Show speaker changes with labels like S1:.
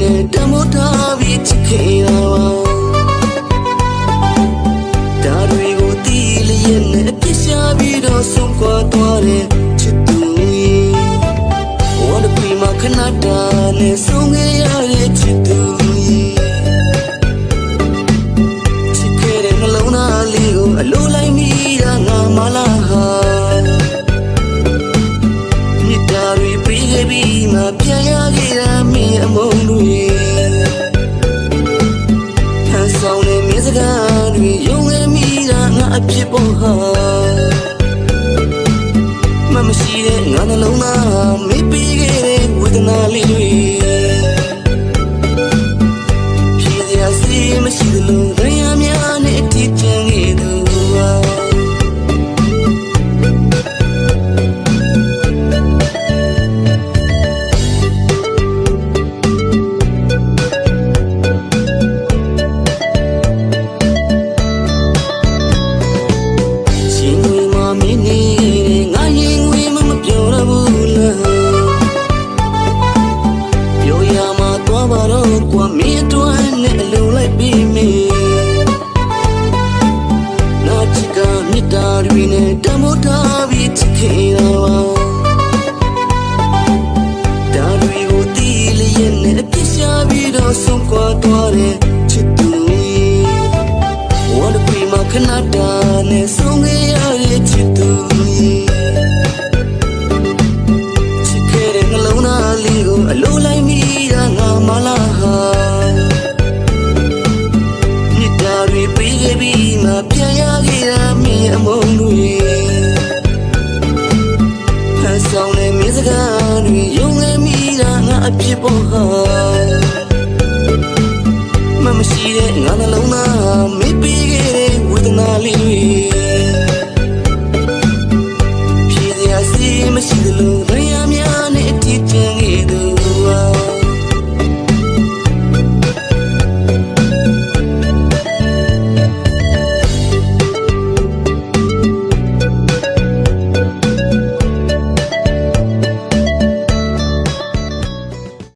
S1: နဲ့တမိုးထားပြီးချစ်ခင်ရပါဒါတွေကိုတီးလျက်နဲ့အပြစ်ရှာပြီးတော့ဆုံးခွာသွားတဲ့ချစ်သူရဲ့ဝတ်ပီမခဏတာနဲ့ဆုံးခဲ့ရတဲ့ချစ်သူ ဖြစ်ပေါ်ဟာမမရှိတဲ့ငါ နဲ့အလုံးလိုက်ပြီးမင်းနာချစ်ကမြတ်တာတွေနဲ့တမိုးထားပြီးချစ်ခင်ရပါဒါတွေကိုတီးလျက်နဲ့အပြစ်ရှာပြီးတော့ဆုံးခွာသွားတဲ့ချစ်သူရဲ့ဝတ်ပီမခဏတာနဲ့ဆုံးခဲ့ရတဲ့ချစ်သူရဲ့ချစ်ခဲ့တဲ့နှလုံးသားလေးကိုအလိုလိုက်မိတာငါမလား ဆောင်တဲ့မြေစကားတွေယုံခဲ့မိတာငါအဖြစ်ပေါ်ဟာမမရှိတဲ့ငါနှလုံးသားမေးပြီးခဲ့တဲ့ဝေဒနာလေးတွေ